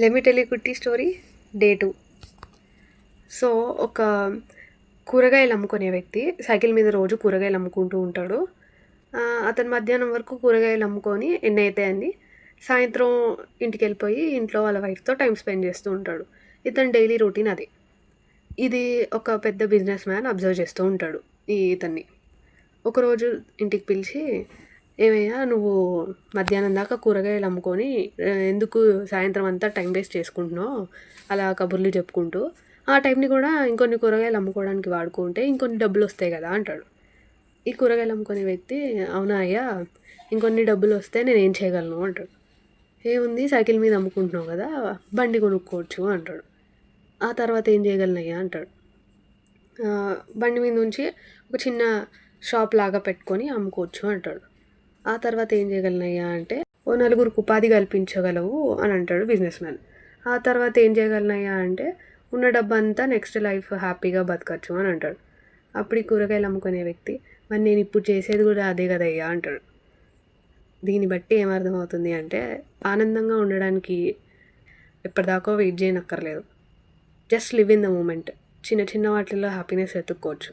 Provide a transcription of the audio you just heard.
Let me tele కుట్టి story day two so ఒక కూరగాయలు అమ్ముకునే వ్యక్తి సైకిల్ మీద రోజు కూరగాయలు అమ్ముకుంటూ ఉంటాడు. అతను మధ్యాహ్నం వరకు కూరగాయలు అమ్ముకొని ఎన్ని అవుతాయని సాయంత్రం ఇంటికి వెళ్ళిపోయి ఇంట్లో వాళ్ళ వైఫ్తో టైం స్పెండ్ చేస్తూ ఉంటాడు. ఇతని డైలీ రొటీన్ అది. ఇది ఒక పెద్ద బిజినెస్ మ్యాన్ అబ్జర్వ్ చేస్తూ ఉంటాడు ఈ ఇతన్ని. ఒకరోజు ఇంటికి పిలిచి ఏమయ్యా నువ్వు మధ్యాహ్నం దాకా కూరగాయలు అమ్ముకొని ఎందుకు సాయంత్రం అంతా టైం వేస్ట్ చేసుకుంటున్నావు? అలా కబుర్లు చెప్పుకుంటూ ఆ టైంని కూడా ఇంకొన్ని కూరగాయలు అమ్ముకోవడానికి వాడుకుంటే ఇంకొన్ని డబ్బులు వస్తాయి కదా అంటాడు. ఈ కూరగాయలు అమ్ముకునే వ్యక్తి అవునా అయ్యా ఇంకొన్ని డబ్బులు వస్తే నేను ఏం చేయగలను అంటాడు. ఏముంది సైకిల్ మీద అమ్ముకుంటున్నావు కదా బండి కొనుక్కోవచ్చు అంటాడు. ఆ తర్వాత ఏం చేయగలనయ్యా అంటాడు. బండి మీద నుంచి ఒక చిన్న షాప్ లాగా పెట్టుకొని అమ్ముకోవచ్చు అంటాడు. ఆ తర్వాత ఏం చేయగలనయ్యా అంటే ఓ నలుగురికి ఉపాధి కల్పించగలవు అని అంటాడు బిజినెస్ మ్యాన్ ఆ తర్వాత ఏం చేయగలనయ్యా అంటే ఉన్న డబ్బంతా నెక్స్ట్ లైఫ్ హ్యాపీగా బతకచ్చు అని అంటాడు. అప్పుడు ఈ కూరగాయలు అమ్ముకునే వ్యక్తి మరి నేను ఇప్పుడు చేసేది కూడా అదే కదయ్యా అంటాడు. దీన్ని బట్టి ఏమర్థమవుతుంది అంటే ఆనందంగా ఉండడానికి ఎప్పటిదాకా wait చేయనక్కర్లేదు. Just live in the moment చిన్న చిన్న వాటిల్లో హ్యాపీనెస్ వెతుక్కోవచ్చు.